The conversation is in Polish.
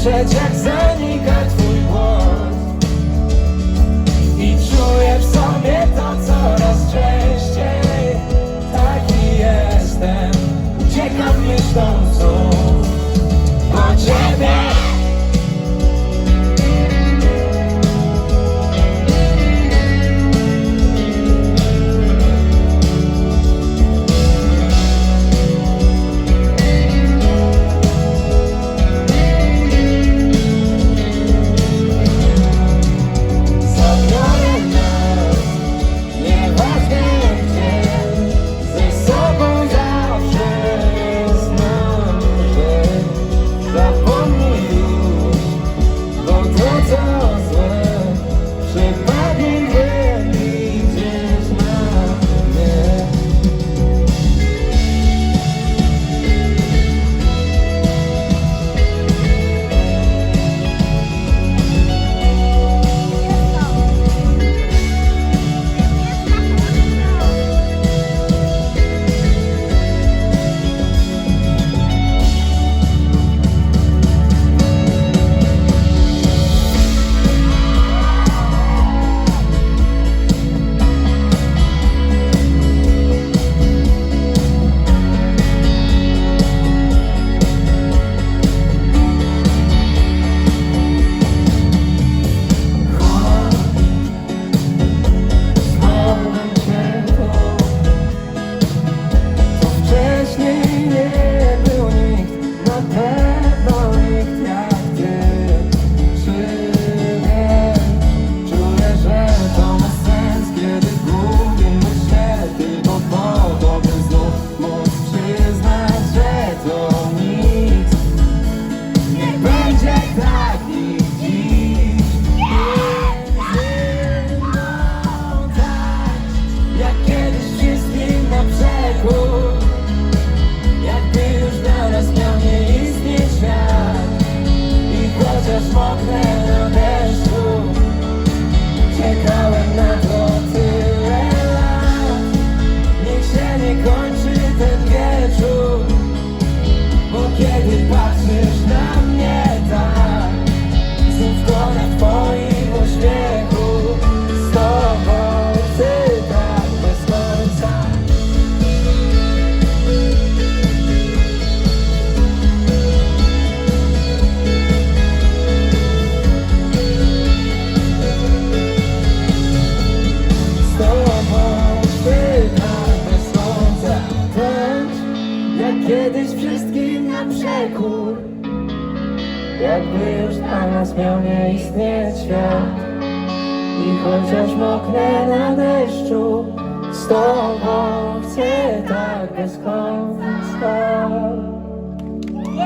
krzyczeć jak Jakby już dla nas miał nie istnieć świat I chociaż moknę na deszczu Z tobą chcę tak bez końca.